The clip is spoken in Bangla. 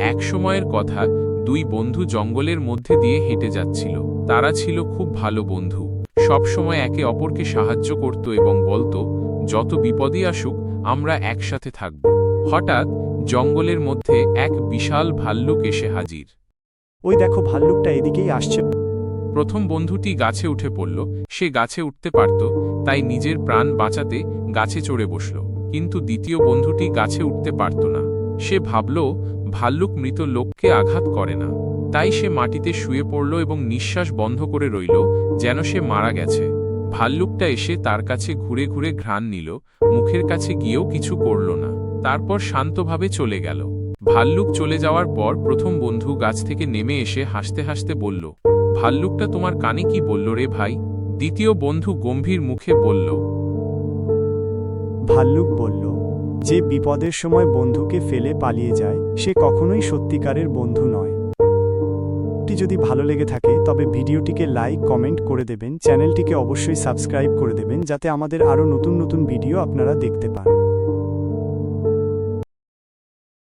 এক সময়ের কথা দুই বন্ধু জঙ্গলের মধ্যে দিয়ে হেঁটে যাচ্ছিল। তারা ছিল খুব ভালো বন্ধু। সব সময় একে অপরকে সাহায্য করত এবং বলতো যত বিপদই আসুক আমরা একসাথে থাকব। হঠাৎ জঙ্গলের মধ্যে এক বিশাল ভাল্লুক এসে হাজির। ওই দেখো ভাল্লুকটা এদিকেই আসছে। প্রথম বন্ধুটি গাছে উঠে পড়ল। সে গাছে উঠতে পারত তাই নিজের প্রাণ বাঁচাতে গাছে চড়ে বসল। কিন্তু দ্বিতীয় বন্ধুটি গাছে উঠতে পারত না। সে ভাবল ভাল্লুক মৃত লোককে আঘাত করে না। তাই সে মাটিতে শুয়ে পড়ল এবং নিঃশ্বাস বন্ধ করে রইল, যেন সে মারা গেছে। ভাল্লুকটা এসে তার কাছে ঘুরে ঘুরে ঘ্রাণ নিল, মুখের কাছে গিয়েও কিছু করল না। তারপর শান্তভাবে চলে গেল। ভাল্লুক চলে যাওয়ার পর প্রথম বন্ধু গাছ থেকে নেমে এসে হাসতে হাসতে বলল, ভাল্লুকটা তোমার কানে কি বলল রে ভাই? দ্বিতীয় বন্ধু গম্ভীর মুখে বলল, ভাল্লুক বলল যে বিপদের সময় বন্ধুকে ফেলে পালিয়ে যায়, সে কখনোই সত্যিকারের বন্ধু নয়। যদি ভালো লেগে থাকে, তবে ভিডিওটিকে লাইক, কমেন্ট করে দেবেন। চ্যানেলটিকে অবশ্যই সাবস্ক্রাইব করে দেবেন, যাতে আমাদের আরও নতুন নতুন ভিডিও আপনারা দেখতে পান।